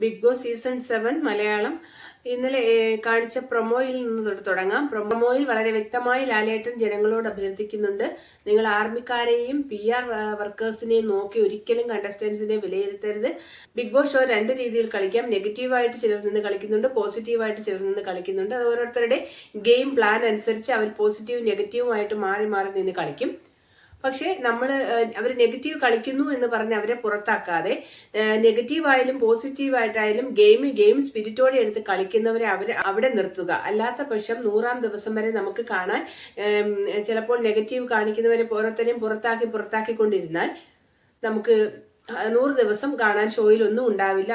Bigg Boss season seven Malayalam. ഇന്നലെ കാണിച്ച പ്രൊമോയിൽ നിന്ന് തൊട്ട് തുടങ്ങാം. പ്രൊമോയിൽ വളരെ വ്യക്തമായി ലാലേട്ടൻ ജനങ്ങളോട് അഭ്യർത്ഥിക്കുന്നുണ്ട്. നിങ്ങൾ ആർമിക്കാരെയും പി ആർ വർക്കേഴ്സിനെയും നോക്കി ഒരിക്കലും കണ്ടസ്റ്റൻസിനെ വിലയിരുത്തരുത്. ബിഗ് ബോസ് ഷോ രണ്ട് രീതിയിൽ കളിക്കാം. നെഗറ്റീവായിട്ട് ചിലർ നിന്ന് കളിക്കുന്നുണ്ട് പോസിറ്റീവായിട്ട് ചിലർ നിന്ന് കളിക്കുന്നുണ്ട്. അത് ഓരോരുത്തരുടെ ഗെയിം പ്ലാൻ അനുസരിച്ച് അവർ പോസിറ്റീവും നെഗറ്റീവുമായിട്ട് മാറി മാറി നിന്ന് കളിക്കും. പക്ഷേ നമ്മൾ അവർ നെഗറ്റീവ് കളിക്കുന്നു എന്ന് പറഞ്ഞ് അവരെ പുറത്താക്കാതെ നെഗറ്റീവ് ആയാലും പോസിറ്റീവ് ആയിട്ടായാലും ഗെയിം ഗെയിം സ്പിരിറ്റോടെ എടുത്ത് കളിക്കുന്നവരെ അവർ അവിടെ നിർത്തുക. അല്ലാത്ത പക്ഷം നൂറാം ദിവസം വരെ നമുക്ക് കാണാൻ ചിലപ്പോൾ നെഗറ്റീവ് കാണിക്കുന്നവരെ ഓരോരുത്തരെയും പുറത്താക്കി പുറത്താക്കിക്കൊണ്ടിരുന്നാൽ നമുക്ക് നൂറ് ദിവസം കാണാൻ ഷോയിൽ ഒന്നും ഉണ്ടാവില്ല.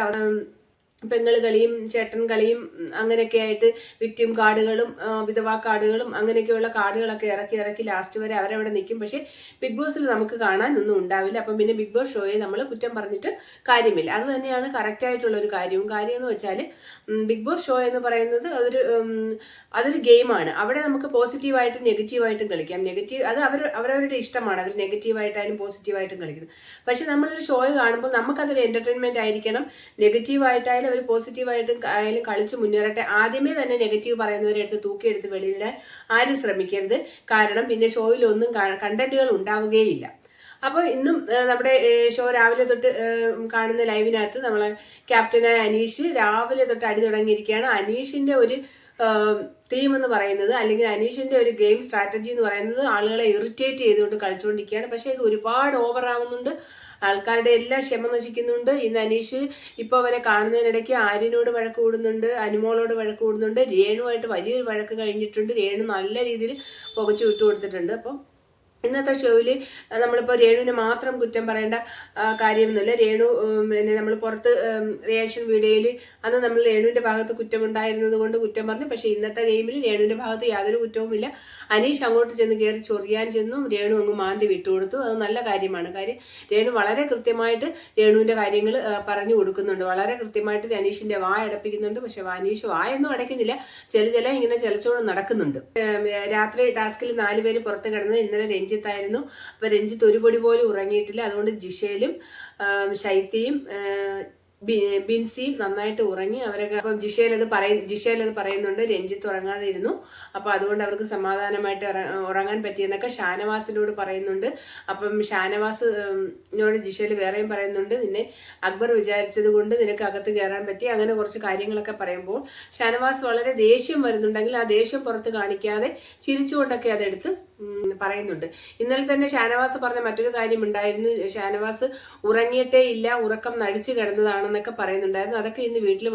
പെങ്ങൾ കളിയും ചേട്ടൻ കളിയും അങ്ങനെയൊക്കെ ആയിട്ട് വിക്ടിം കാർഡുകളും വിധവാ കാർഡുകളും അങ്ങനെയൊക്കെയുള്ള കാർഡുകളൊക്കെ ഇറക്കി ഇറക്കി ലാസ്റ്റ് വരെ അവരവിടെ നിൽക്കും. പക്ഷേ ബിഗ് ബോസിൽ നമുക്ക് കാണാൻ ഒന്നും ഉണ്ടാവില്ല. അപ്പം പിന്നെ ബിഗ് ബോസ് ഷോയെ നമ്മൾ കുറ്റം പറഞ്ഞിട്ട് കാര്യമില്ല. അത് തന്നെയാണ് കറക്റ്റായിട്ടുള്ള ഒരു കാര്യവും. കാര്യം എന്ന് വെച്ചാൽ ബിഗ് ബോസ് ഷോ എന്ന് പറയുന്നത് അതൊരു അതൊരു ഗെയിമാണ് അവിടെ നമുക്ക് പോസിറ്റീവായിട്ടും നെഗറ്റീവായിട്ടും കളിക്കാം. നെഗറ്റീവ് അത് അവർ അവരവരുടെ ഇഷ്ടമാണ്. അവർ നെഗറ്റീവായിട്ടായാലും പോസിറ്റീവായിട്ടും കളിക്കുന്നത്. പക്ഷെ നമ്മളൊരു ഷോ കാണുമ്പോൾ നമുക്കതൊരു എന്റർടൈൻമെന്റ് ആയിരിക്കണം. നെഗറ്റീവായിട്ടായാലും അവർ പോസിറ്റീവായിട്ട് ആയാലും കളിച്ച് മുന്നേറട്ടെ. ആദ്യമേ തന്നെ നെഗറ്റീവ് പറയുന്നവരെ എടുത്ത് തൂക്കിയെടുത്ത് വെളിയിടാൻ ആരും ശ്രമിക്കരുത്. കാരണം പിന്നെ ഷോയിൽ ഒന്നും കണ്ടന്റുകൾ ഉണ്ടാവുകയില്ല. അപ്പോൾ ഇന്നും നമ്മുടെ ഷോ രാവിലെ തൊട്ട് കാണുന്ന ലൈവിനകത്ത് നമ്മളെ ക്യാപ്റ്റനായ അനീഷ് രാവിലെ തൊട്ട് അടി തുടങ്ങിയിരിക്കുകയാണ്. അനീഷിന്റെ ഒരു തീം എന്ന് പറയുന്നത് അല്ലെങ്കിൽ അനീഷിന്റെ ഒരു ഗെയിം സ്ട്രാറ്റജി എന്ന് പറയുന്നത് ആളുകളെ ഇറിറ്റേറ്റ് ചെയ്തുകൊണ്ട് കളിച്ചുകൊണ്ടിരിക്കുകയാണ്. പക്ഷേ ഇത് ഒരുപാട് ഓവർ ആവുന്നുണ്ട്. ആൾക്കാരുടെ എല്ലാം ക്ഷമ നശിക്കുന്നുണ്ട്. ഇന്ന് അനീഷ് ഇപ്പോൾ അവരെ കാണുന്നതിനിടയ്ക്ക് ആര്യനോട് വഴക്ക് കൂടുന്നുണ്ട് അനുമോളോട് വഴക്ക് കൂടുന്നുണ്ട് രേണുവായിട്ട് വലിയൊരു വഴക്ക് കഴിഞ്ഞിട്ടുണ്ട്. രേണു നല്ല രീതിയിൽ പുകച്ചു വിട്ടു കൊടുത്തിട്ടുണ്ട് അപ്പം ഇന്നത്തെ ഷോയിൽ നമ്മളിപ്പോൾ രേണുവിനെ മാത്രം കുറ്റം പറയേണ്ട കാര്യമൊന്നുമില്ല. രേണു പിന്നെ നമ്മൾ പുറത്ത് റിയാക്ഷൻ വീഡിയോയിൽ അന്ന് നമ്മൾ രേണുവിന്റെ ഭാഗത്ത് കുറ്റമുണ്ടായിരുന്നത് കൊണ്ട് കുറ്റം പറഞ്ഞു. പക്ഷേ ഇന്നത്തെ ഗെയിമിൽ രേണുവിന്റെ ഭാഗത്ത് യാതൊരു കുറ്റവുമില്ല അനീഷ് അങ്ങോട്ട് ചെന്ന് കയറി ചൊറിയാൻ ചെന്നും. രേണു അങ്ങ് മാന്തി വിട്ടുകൊടുത്തു അത് നല്ല കാര്യമാണ്. കാര്യം രേണു വളരെ കൃത്യമായിട്ട് രേണുവിന്റെ കാര്യങ്ങൾ പറഞ്ഞു കൊടുക്കുന്നുണ്ട്. വളരെ കൃത്യമായിട്ട് അനീഷിന്റെ വായ അടപ്പിക്കുന്നുണ്ട്. പക്ഷേ അനീഷ് വായൊന്നും അടയ്ക്കുന്നില്ല. ചില ചില ഇങ്ങനെ ചിലച്ചോളം നടക്കുന്നുണ്ട്. രാത്രി ടാസ്കിൽ നാല് പേര് പുറത്ത് കിടന്ന് ഇന്നലെ രഞ്ജിത്തായിരുന്നു. അപ്പോൾ രഞ്ജിത്ത് ഒരു പൊടി പോലും ഉറങ്ങിയിട്ടില്ല. അതുകൊണ്ട് ജിഷയിലും ശൈത്യയും ആ, ബി- ബിൻസിയും നന്നായിട്ട് ഉറങ്ങി അവരൊക്കെ അപ്പം ജിഷയിൽ അത് പറയ ജിഷയിൽ അത് പറയുന്നുണ്ട് രഞ്ജിത്ത് ഉറങ്ങാതെ ഇരുന്നു അപ്പോൾ അതുകൊണ്ട് അവർക്ക് സമാധാനമായിട്ട് ഉറങ്ങാൻ പറ്റിയെന്നൊക്കെ ഷാനവാസിനോട് പറയുന്നുണ്ട്. അപ്പം ഷാനവാസ് ഉം, നോട് ജിഷയിൽ വേറെയും പറയുന്നുണ്ട് നിന്നെ അക്ബർ വിചാരിച്ചത് കൊണ്ട് നിനക്ക് അകത്ത് കയറാൻ പറ്റി. അങ്ങനെ കുറച്ച് കാര്യങ്ങളൊക്കെ പറയുമ്പോൾ ഷാനവാസ് വളരെ ദേഷ്യം വരുന്നുണ്ടെങ്കിൽ ആ ദേഷ്യം പുറത്ത് കാണിക്കാതെ ചിരിച്ചുകൊണ്ടൊക്കെ അതെടുത്ത് പറയുന്നുണ്ട്. ഇന്നലെ തന്നെ ഷാനവാസ് പറഞ്ഞ മറ്റൊരു കാര്യം ഉണ്ടായിരുന്നു. ഷാനവാസ് ഉറങ്ങിയിട്ടേ ഇല്ല ഉറക്കം നടിച്ചു കിടന്നതാണെന്നൊക്കെ പറയുന്നുണ്ടായിരുന്നു. അതൊക്കെ ഇന്ന് വീട്ടിൽ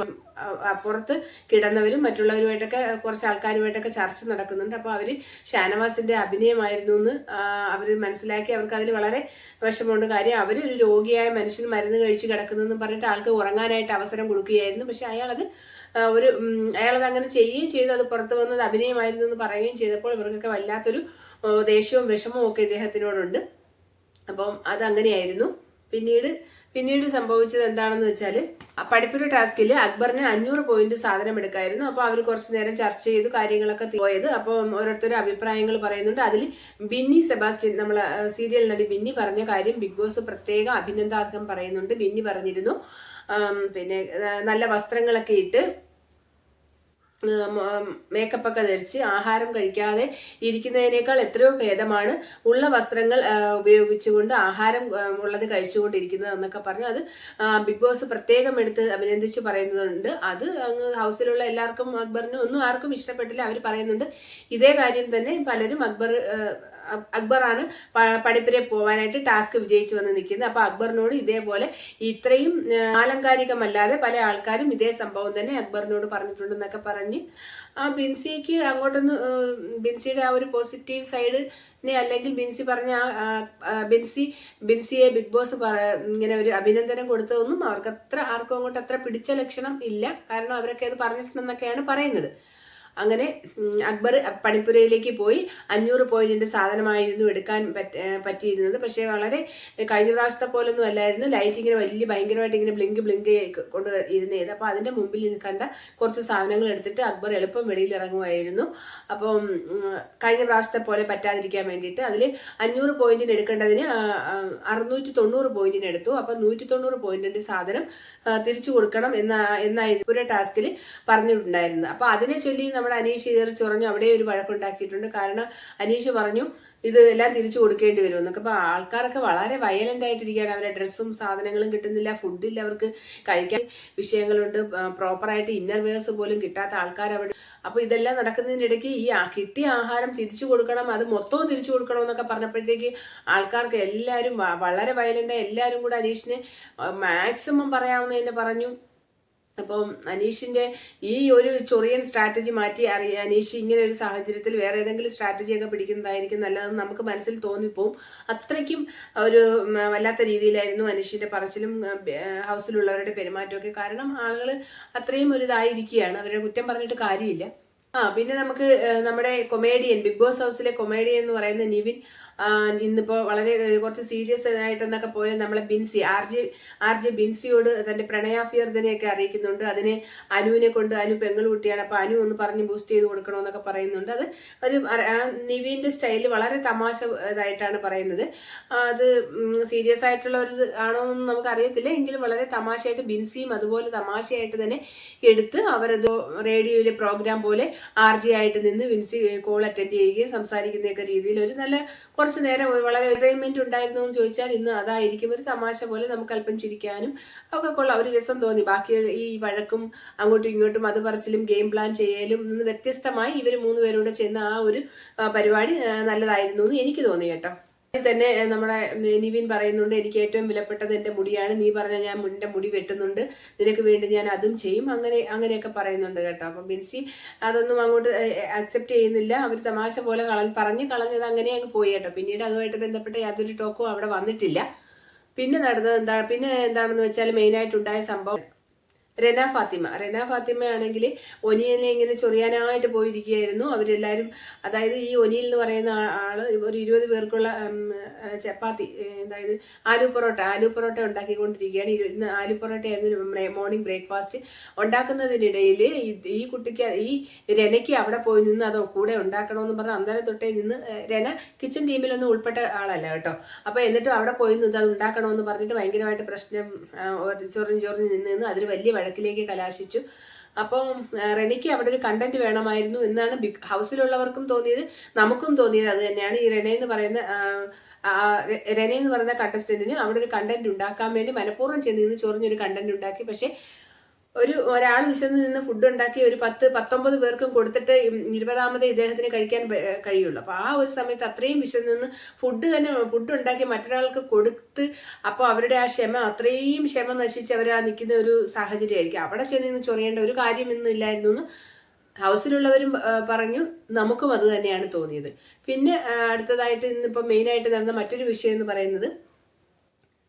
പുറത്ത് കിടന്നവരും മറ്റുള്ളവരുമായിട്ടൊക്കെ കുറച്ച് ആൾക്കാരുമായിട്ടൊക്കെ ചർച്ച നടക്കുന്നുണ്ട്. അപ്പോൾ അവർ ഷാനവാസിന്റെ അഭിനയമായിരുന്നു എന്ന് അവർ മനസ്സിലാക്കി അവർക്ക് അതിൽ വളരെ വിഷമമുണ്ട്. കാര്യം അവർ ഒരു രോഗിയായ മനുഷ്യൻ മരുന്ന് കഴിച്ച് കിടക്കുന്നതെന്ന് പറഞ്ഞിട്ട് ആൾക്ക് ഉറങ്ങാനായിട്ട് അവസരം കൊടുക്കുകയായിരുന്നു. പക്ഷെ അയാളത് ഒരു അയാളത് അങ്ങനെ ചെയ്യുകയും ചെയ്തു. അത് പുറത്ത് വന്നത് അഭിനയമായിരുന്നു എന്ന് പറയുകയും ചെയ്തപ്പോൾ ഇവർക്കൊക്കെ വല്ലാത്തൊരു ദേഷ്യവും വിഷമവും ഒക്കെ ഇദ്ദേഹത്തിനോടുണ്ട്. അപ്പം അതങ്ങനെയായിരുന്നു. പിന്നീട് പിന്നീട് സംഭവിച്ചത് എന്താണെന്ന് വെച്ചാൽ പഠിപ്പുര ടാസ്കിൽ അക്ബറിന് അഞ്ഞൂറ് പോയിന്റ് സാധനം എടുക്കായിരുന്നു. അപ്പോൾ അവർ കുറച്ച് നേരം ചർച്ച ചെയ്തു കാര്യങ്ങളൊക്കെ പോയത്. അപ്പോൾ ഓരോരുത്തരും അഭിപ്രായങ്ങൾ പറയുന്നുണ്ട്. അതിൽ ബിന്നി സെബാസ്റ്റ്യൻ നമ്മൾ സീരിയൽ നടി ബിന്നി പറഞ്ഞ കാര്യം ബിഗ് ബോസ് പ്രത്യേക അഭിനന്ദാർഹം പറയുന്നുണ്ട്. ബിന്നി പറഞ്ഞിരുന്നു. പിന്നെ നല്ല വസ്ത്രങ്ങളൊക്കെ ഇട്ട് മേക്കപ്പ് ഒക്കെ ധരിച്ച് ആഹാരം കഴിക്കാതെ ഇരിക്കുന്നതിനേക്കാൾ എത്രയോ ഭേദമാണ് ഉള്ള വസ്ത്രങ്ങൾ ഉപയോഗിച്ചുകൊണ്ട് ആഹാരം ഉള്ളത് കഴിച്ചുകൊണ്ടിരിക്കുന്നത് എന്നൊക്കെ പറഞ്ഞ് അത് ബിഗ് ബോസ് പ്രത്യേകം എടുത്ത് അഭിനന്ദിച്ച് പറയുന്നുണ്ട്. അത് അങ്ങ് ഹൗസിലുള്ള എല്ലാവർക്കും അക്ബറിനും ഒന്നും ആർക്കും ഇഷ്ടപ്പെട്ടില്ല. അവർ പറയുന്നുണ്ട് ഇതേ കാര്യം തന്നെ പലരും അക്ബർ അക്ബറാണ് പ- പഠിപ്പിനെ പോവാനായിട്ട് ടാസ്ക് വിജയിച്ചു വന്ന് നിൽക്കുന്നത്. അപ്പോൾ അക്ബറിനോട് ഇതേപോലെ ഇത്രയും ആലങ്കാരികമല്ലാതെ പല ആൾക്കാരും ഇതേ സംഭവം തന്നെ അക്ബറിനോട് പറഞ്ഞിട്ടുണ്ടെന്നൊക്കെ പറഞ്ഞ് ആ ബിൻസിക്ക് അങ്ങോട്ടൊന്ന് ബിൻസിയുടെ ആ ഒരു പോസിറ്റീവ് സൈഡ് അല്ലെങ്കിൽ ബിൻസി പറഞ്ഞ ബിൻസി ബിൻസിയെ ബിഗ് ബോസ് ഇങ്ങനെ ഒരു അഭിനന്ദനം കൊടുത്തതൊന്നും അവർക്ക് അത്ര ആർക്കും അങ്ങോട്ട് അത്ര പിടിച്ച ലക്ഷണം ഇല്ല. കാരണം അവരൊക്കെ അത് പറഞ്ഞിട്ടുണ്ടെന്നൊക്കെയാണ് പറയുന്നത്. അങ്ങനെ അക്ബർ പണിപ്പുരയിലേക്ക് പോയി അഞ്ഞൂറ് പോയിന്റിന്റെ സാധനമായിരുന്നു എടുക്കാൻ പറ്റ- പറ്റിയിരുന്നത്. പക്ഷേ വളരെ കഴിഞ്ഞ പ്രാവശ്യത്തെ പോലൊന്നും അല്ലായിരുന്നു. ലൈറ്റ് വലിയ ഭയങ്കരമായിട്ട് ഇങ്ങനെ ബ്ലിങ്ക് ബ്ലിങ്ക് കൊണ്ട് ഇരുന്നത് അപ്പോൾ അതിന്റെ മുമ്പിൽ കണ്ട കുറച്ച് സാധനങ്ങൾ എടുത്തിട്ട് അക്ബർ എളുപ്പം വെളിയിൽ ഇറങ്ങുമായിരുന്നു അപ്പം കഴിഞ്ഞ പ്രാവശ്യത്തെ പോലെ പറ്റാതിരിക്കാൻ വേണ്ടിയിട്ട് അതിൽ അഞ്ഞൂറ് പോയിന്റിന് എടുക്കേണ്ടതിന് അറുന്നൂറ്റി തൊണ്ണൂറ് പോയിന്റിന് എടുത്തു. അപ്പം നൂറ്റി തൊണ്ണൂറ് പോയിന്റിന്റെ സാധനം തിരിച്ചു കൊടുക്കണം എന്ന എന്നായിരുന്നു ഒരു ടാസ്കിൽ പറഞ്ഞിട്ടുണ്ടായിരുന്നത്. അപ്പോൾ അതിനെ ചൊല്ലി നമ്മുടെ അനീഷ് കയറി ചൊറഞ്ഞു അവിടെ ഒരു വഴക്കുണ്ടാക്കിയിട്ടുണ്ട്. കാരണം അനീഷ് പറഞ്ഞു ഇത് എല്ലാം തിരിച്ചു കൊടുക്കേണ്ടി വരും. എന്നൊക്കെ. അപ്പോൾ ആൾക്കാരൊക്കെ വളരെ വയലന്റ് ആയിട്ടിരിക്കുകയാണ്. അവരുടെ ഡ്രസ്സും സാധനങ്ങളും കിട്ടുന്നില്ല ഫുഡില്ല അവർക്ക് കഴിക്കാൻ വിഷയങ്ങളുണ്ട്. പ്രോപ്പറായിട്ട് ഇന്നർ വെയർസ് പോലും കിട്ടാത്ത ആൾക്കാർ അവിടെ അപ്പോൾ ഇതെല്ലാം നടക്കുന്നതിനിടയ്ക്ക് ഈ കിട്ടിയ ആഹാരം തിരിച്ചു കൊടുക്കണം അത് മൊത്തവും തിരിച്ചു കൊടുക്കണം എന്നൊക്കെ പറഞ്ഞപ്പോഴത്തേക്ക് ആൾക്കാർക്ക് എല്ലാവരും വളരെ വയലന്റ് എല്ലാവരും കൂടെ അനീഷിനെ മാക്സിമം പറയാവുന്നതിന് പറഞ്ഞു. അപ്പം അനീഷിന്റെ ഈ ഒരു ചൊറിയൻ സ്ട്രാറ്റജി മാറ്റി അറിയ അനീഷ് ഇങ്ങനെ ഒരു സാഹചര്യത്തിൽ വേറെ ഏതെങ്കിലും സ്ട്രാറ്റജി ഒക്കെ പിടിക്കുന്നതായിരിക്കും നല്ലതെന്ന് നമുക്ക് മനസ്സിൽ തോന്നിപ്പോവും. അത്രയ്ക്കും ഒരു വല്ലാത്ത രീതിയിലായിരുന്നു അനീഷിന്റെ പറച്ചിലും ഹൗസിലുള്ളവരുടെ പെരുമാറ്റമൊക്കെ. കാരണം ആളുകൾ അത്രയും ഒരു ഇതായിരിക്കുകയാണ് അവരുടെ കുറ്റം പറഞ്ഞിട്ട് കാര്യമില്ല. ആ പിന്നെ നമുക്ക് നമ്മുടെ കൊമേഡിയൻ ബിഗ് ബോസ് ഹൗസിലെ കൊമേഡിയൻ എന്ന് പറയുന്ന നിവിൻ ഇന്നിപ്പോ വളരെ കുറച്ച് സീരിയസ് ആയിട്ടെന്നൊക്കെ പോലെ നമ്മളെ Binsy R J R J ബിൻസിയോട് തന്റെ പ്രണയാഭ്യർത്ഥനയൊക്കെ അറിയിക്കുന്നുണ്ട്. അതിനെ അനുവിനെ കൊണ്ട് അനു പെങ്ങളുകുട്ടിയാണ്. അപ്പൊ അനു ഒന്ന് പറഞ്ഞ് ബൂസ്റ്റ് ചെയ്ത് കൊടുക്കണമെന്നൊക്കെ പറയുന്നുണ്ട്. അത് ഒരു സ്റ്റൈൽ നിവിന്റെ സ്റ്റൈലിൽ വളരെ തമാശ ഇതായിട്ടാണ് പറയുന്നത്. അത് സീരിയസ് ആയിട്ടുള്ള ഒരു ആണോ എന്ന് നമുക്ക് അറിയത്തില്ല എങ്കിലും വളരെ തമാശയായിട്ട് ബിൻസിയും അതുപോലെ തമാശയായിട്ട് തന്നെ എടുത്ത് അവരത് റേഡിയോയിലെ പ്രോഗ്രാം പോലെ ആർ ആയിട്ട് നിന്ന് ബിൻസി കോൾ അറ്റൻഡ് ചെയ്യുകയും സംസാരിക്കുന്നതൊക്കെ രീതിയിൽ ഒരു നല്ല കുറച്ച് നേരം വളരെ എന്റർടൈൻമെന്റ് ഉണ്ടായിരുന്നു എന്ന് ചോദിച്ചാൽ ഇന്ന് അതായിരിക്കും. ഒരു തമാശ പോലെ നമുക്ക് അല്പം ചിരിക്കാനും ഒക്കെ കൊള്ളാം. ഒരു രസം തോന്നി. ബാക്കി ഈ വഴക്കും അങ്ങോട്ടും ഇങ്ങോട്ടും അത് പറച്ചിലും ഗെയിം പ്ലാൻ ചെയ്യലും നിന്ന് വ്യത്യസ്തമായി ഇവർ മൂന്ന് പേരൂടെ ചെന്ന ആ ഒരു പരിപാടി നല്ലതായിരുന്നു എന്ന് എനിക്ക് തോന്നി കേട്ടോ. തന്നെ നമ്മുടെ നിവിൻ പറയുന്നുണ്ട് എനിക്ക് ഏറ്റവും വിലപ്പെട്ടത് എന്റെ മുടിയാണ്. നീ പറഞ്ഞ ഞാൻ എന്റെ മുടി വെട്ടുന്നുണ്ട്. നിനക്ക് വേണ്ടി ഞാൻ അതും ചെയ്യും. അങ്ങനെ അങ്ങനെയൊക്കെ പറയുന്നുണ്ട് കേട്ടോ. അപ്പം ബിൻസി അതൊന്നും അങ്ങോട്ട് അക്സെപ്റ്റ് ചെയ്യുന്നില്ല. അവർ തമാശ പോലെ കള പറഞ്ഞ് കളഞ്ഞത് അങ്ങനെ അങ്ങ് പോയി കേട്ടോ. പിന്നീട് അതുമായിട്ട് ബന്ധപ്പെട്ട യാതൊരു ടോക്കും അവിടെ വന്നിട്ടില്ല. പിന്നെ നടന്നത് എന്താ പിന്നെ എന്താണെന്ന് വെച്ചാൽ മെയിനായിട്ടുണ്ടായ സംഭവം റെന ഫാത്തിമ. റെന ഫാത്തിമ ആണെങ്കിൽ ഒനിയനെ ഇങ്ങനെ ചൊറിയാനായിട്ട് പോയിരിക്കുകയായിരുന്നു. അവരെല്ലാവരും അതായത് ഈ ഒനിയിൽ എന്ന് പറയുന്ന ആൾ ഒരു ഇരുപത് പേർക്കുള്ള ചപ്പാത്തി അതായത് ആലു പൊറോട്ട ആലു പൊറോട്ട ഉണ്ടാക്കിക്കൊണ്ടിരിക്കുകയാണ്. ഇന്ന് ആലു പൊറോട്ടയായിരുന്നു മോർണിംഗ് ബ്രേക്ക്ഫാസ്റ്റ് ഉണ്ടാക്കുന്നതിനിടയിൽ ഈ കുട്ടിക്ക് ഈ രനയ്ക്ക് അവിടെ പോയി നിന്ന് അത് കൂടെ ഉണ്ടാക്കണമെന്ന് പറഞ്ഞ് അന്നേരം തൊട്ടേ നിന്ന് രന കിച്ചൺ ടീമിലൊന്നും ഉൾപ്പെട്ട ആളല്ല കേട്ടോ. അപ്പോൾ എന്നിട്ടും അവിടെ പോയി നിന്ന് അത് ഉണ്ടാക്കണമെന്ന് പറഞ്ഞിട്ട് ഭയങ്കരമായിട്ട് പ്രശ്നം ചൊറിഞ്ഞ് ചൊറിഞ്ഞ് നിന്ന് നിന്ന് അതിൽ വലിയ വഴക്കിലേക്ക് കലാശിച്ചു. അപ്പം റെനയ്ക്ക് അവിടെ ഒരു കണ്ടന്റ് വേണമായിരുന്നു എന്നാണ് ബിഗ് ഹൗസിലുള്ളവർക്കും തോന്നിയത് നമുക്കും തോന്നിയത് അത് തന്നെയാണ്. ഈ റെന എന്ന് പറയുന്ന റെന എന്ന് പറയുന്ന കണ്ടസ്റ്റന്റിന് അവിടെ ഒരു കണ്ടന്റ് ഉണ്ടാക്കാൻ വേണ്ടി മനഃപൂർവം ചെന്ന് നിന്ന് ചൊറിഞ്ഞൊരു കണ്ടന്റ് ഉണ്ടാക്കി. പക്ഷെ ഒരു ഒരാൾ വിശന്ന് നിന്ന് ഫുഡ് ഉണ്ടാക്കി ഒരു പത്ത് പത്തൊമ്പത് പേർക്കും കൊടുത്തിട്ട് ഇരുപതാമത് ഇദ്ദേഹത്തിന് കഴിക്കാൻ കഴിയുള്ളൂ. അപ്പോൾ ആ ഒരു സമയത്ത് അത്രയും വിശന്ന് നിന്ന് ഫുഡ് തന്നെ ഫുഡ് ഉണ്ടാക്കി മറ്റൊരാൾക്ക് കൊടുത്ത് അപ്പോൾ അവരുടെ ആ ക്ഷമ അത്രയും ക്ഷമ നശിച്ച് അവർ ആ നിൽക്കുന്ന ഒരു സാഹചര്യമായിരിക്കും. അവിടെ ചെന്ന് നിന്ന് ചൊറിയേണ്ട ഒരു കാര്യമൊന്നും ഇല്ലായിരുന്നു എന്ന് ഹൗസിലുള്ളവരും പറഞ്ഞു. നമുക്കും അത് തന്നെയാണ് തോന്നിയത്. പിന്നെ അടുത്തതായിട്ട് ഇന്നിപ്പോൾ മെയിനായിട്ട് നടന്ന മറ്റൊരു വിഷയം എന്ന് പറയുന്നത്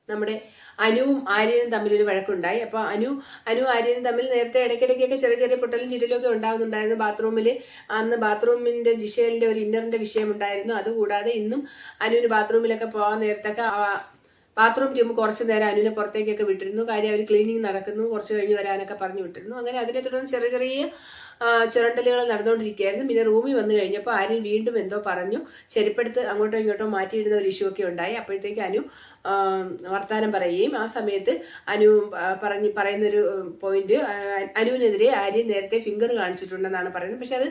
നമ്മുടെ അനുവും ആര്യനും തമ്മിലൊരു വഴക്കുണ്ടായി. അപ്പോൾ അനു അനു ആര്യനും തമ്മിൽ നേരത്തെ ഇടയ്ക്കിടയ്ക്കൊക്കെ ചെറിയ ചെറിയ പൊട്ടലും ചിറ്റലും ഒക്കെ ഉണ്ടാകുന്നുണ്ടായിരുന്നു. ബാത്റൂമിൽ അന്ന് ബാത്റൂമിന്റെ ജിഷേലിന്റെ ഒരു ഇന്നറിന്റെ വിഷയം ഉണ്ടായിരുന്നു അതുകൂടാതെ ഇന്നും അനുവിന് ബാത്റൂമിലൊക്കെ പോകാൻ നേരത്തൊക്കെ ബാത്റൂം ചെയ്യുമ്പോൾ കുറച്ച് നേരം അനുവിനെ പുറത്തേക്കൊക്കെ വിട്ടിരുന്നു. കാര്യം അവർ ക്ലീനിങ് നടക്കുന്നു. കുറച്ച് കഴിഞ്ഞ് വരാനൊക്കെ പറഞ്ഞു വിട്ടിരുന്നു. അങ്ങനെ അതിനെ തുടർന്ന് ചെറിയ ചെറിയ ചുരണ്ടലുകൾ നടന്നുകൊണ്ടിരിക്കുകയായിരുന്നു. പിന്നെ റൂമിൽ വന്നു കഴിഞ്ഞപ്പോൾ ആര്യൻ വീണ്ടും എന്തോ പറഞ്ഞു. ചെരുപ്പെടുത്ത് അങ്ങോട്ടോ ഇങ്ങോട്ടോ മാറ്റിയിടുന്ന ഒരു ഇഷ്യൂ ഒക്കെ ഉണ്ടായി. അപ്പോഴത്തേക്ക് അനു ആ, വർത്താനം പറയുകയും ആ സമയത്ത് അനു പറഞ്ഞ് പറയുന്നൊരു പോയിന്റ് അനുവിനെതിരെ ആര്യൻ നേരത്തെ ഫിംഗർ കാണിച്ചിട്ടുണ്ടെന്നാണ് പറയുന്നത്. പക്ഷെ അത്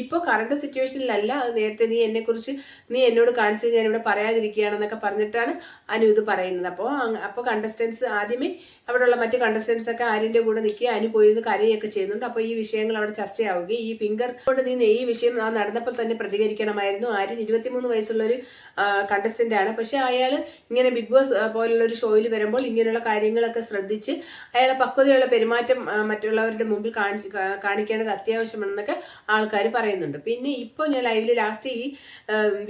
ഇപ്പോൾ കറണ്ട് സിറ്റുവേഷനിലല്ല അത് നേരത്തെ നീ എന്നെക്കുറിച്ച് നീ എന്നോട് കാണിച്ചത് ഞാൻ ഇവിടെ പറയാതിരിക്കുകയാണെന്നൊക്കെ പറഞ്ഞിട്ടാണ് അനു ഇത് പറയുന്നത്. അപ്പോൾ അപ്പോൾ കണ്ടസ്റ്റൻസ് ആദ്യമേ അവിടെയുള്ള മറ്റ് കണ്ടസ്റ്റൻസ് ഒക്കെ ആര്യന്റെ കൂടെ നിൽക്കുക അനു പോയി കരയൊക്കെ ചെയ്യുന്നുണ്ട്. അപ്പോൾ ഈ വിഷയങ്ങൾ അവിടെ ചർച്ചയാവുകയും ഈ ഫിംഗർ കൊണ്ട് നീ ഈ വിഷയം ആ നടന്നപ്പോൾ തന്നെ പ്രതികരിക്കണമായിരുന്നു. ആര്യൻ ഇരുപത്തിമൂന്ന് വയസ്സുള്ള ഒരു കണ്ടസ്റ്റന്റ് ആണ്. പക്ഷെ അയാൾ ഇങ്ങനെ ബിഗ് ബോസ് പോലുള്ള ഒരു ഷോയിൽ വരുമ്പോൾ ഇങ്ങനെയുള്ള കാര്യങ്ങളൊക്കെ ശ്രദ്ധിച്ച് അയാളെ പക്വതയുള്ള പെരുമാറ്റം മറ്റുള്ളവരുടെ മുമ്പിൽ കാണിക്കേണ്ടത് അത്യാവശ്യമാണെന്നൊക്കെ ആൾക്കാർ പറയുന്നുണ്ട്. പിന്നെ ഇപ്പോൾ ഞാൻ ലൈവിൽ ലാസ്റ്റ് ഈ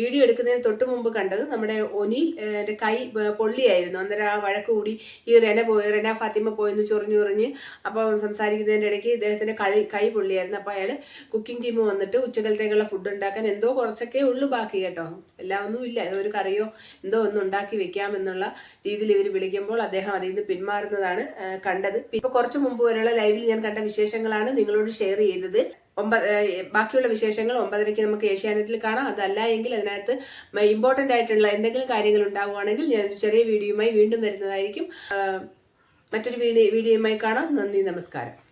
വീഡിയോ എടുക്കുന്നതിന് തൊട്ട് മുമ്പ് കണ്ടത് നമ്മുടെ ഒനിൽ കൈ പൊള്ളിയായിരുന്നു. അന്നേരം ആ വഴക്ക് കൂടി ഈ റെന പോയി റെന ഫാത്തിമ പോയെന്ന് ചൊറിഞ്ഞു ചൊറിഞ്ഞ് അപ്പോൾ സംസാരിക്കുന്നതിന്റെ ഇടയ്ക്ക് ഇദ്ദേഹത്തിന്റെ കൈ കൈ പൊള്ളിയായിരുന്നു. അപ്പോൾ അയാൾ കുക്കിംഗ് ടീം വന്നിട്ട് ഉച്ചകലത്തേക്കുള്ള ഫുഡ് ഉണ്ടാക്കാൻ എന്തോ കുറച്ചൊക്കെ ഉള്ളു ബാക്കി കേട്ടോ. എല്ലാം ഒന്നും ഇല്ല. ഒരു കറിയോ എന്തോ ഒന്നും ഉണ്ടാക്കി വെക്കാമെന്നുള്ള രീതിയിൽ ഇവർ വിളിക്കുമ്പോൾ അദ്ദേഹം അതിൽ നിന്ന് പിന്മാറുന്നതാണ് കണ്ടത്. ഇപ്പൊ കുറച്ചു മുമ്പ് വരെയുള്ള ലൈവിൽ ഞാൻ കണ്ട വിശേഷങ്ങളാണ് നിങ്ങളോട് ഷെയർ ചെയ്തത്. ഒമ്പത് ബാക്കിയുള്ള വിശേഷങ്ങൾ ഒമ്പതരയ്ക്ക് നമുക്ക് ഏഷ്യാനെറ്റിൽ കാണാം. അതല്ല എങ്കിൽ അതിനകത്ത് ഇമ്പോർട്ടന്റ് ആയിട്ടുള്ള എന്തെങ്കിലും കാര്യങ്ങൾ ഉണ്ടാവുകയാണെങ്കിൽ ഞാൻ ചെറിയ വീഡിയോയുമായി വീണ്ടും വരുന്നതായിരിക്കും. മറ്റൊരു വീഡിയോ വീഡിയോയുമായി കാണാം. നന്ദി നമസ്കാരം.